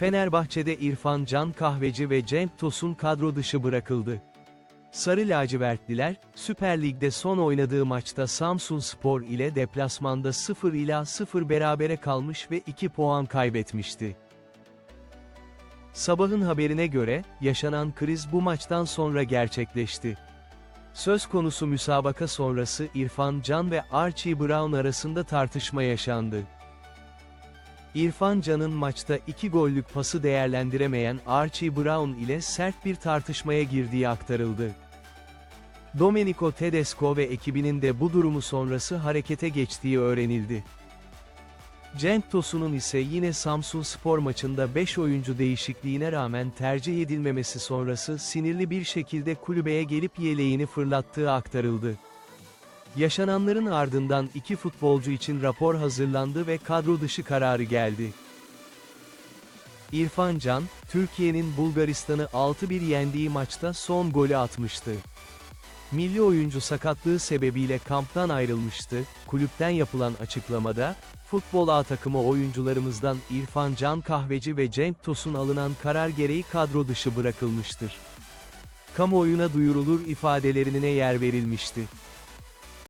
Fenerbahçe'de İrfan Can Kahveci ve Cenk Tosun kadro dışı bırakıldı. Sarı lacivertliler, Süper Lig'de son oynadığı maçta Samsun Spor ile deplasmanda 0 ila 0 berabere kalmış ve 2 puan kaybetmişti. Sabahın haberine göre, yaşanan kriz bu maçtan sonra gerçekleşti. Söz konusu müsabaka sonrası İrfan Can ve Archie Brown arasında tartışma yaşandı. İrfan Can'ın maçta iki gollük pası değerlendiremeyen Archie Brown ile sert bir tartışmaya girdiği aktarıldı. Domenico Tedesco ve ekibinin de bu durumu sonrası harekete geçtiği öğrenildi. Cenk Tosun'un ise yine Samsun Spor maçında 5 oyuncu değişikliğine rağmen tercih edilmemesi sonrası sinirli bir şekilde kulübeye gelip yeleğini fırlattığı aktarıldı. Yaşananların ardından iki futbolcu için rapor hazırlandı ve kadro dışı kararı geldi. İrfan Can, Türkiye'nin Bulgaristan'ı 6-1 yendiği maçta son golü atmıştı. Milli oyuncu sakatlığı sebebiyle kamptan ayrılmıştı. Kulüpten yapılan açıklamada, futbol A takımı oyuncularımızdan İrfan Can Kahveci ve Cenk Tosun alınan karar gereği kadro dışı bırakılmıştır. Kamuoyuna duyurulur ifadelerine yer verilmişti.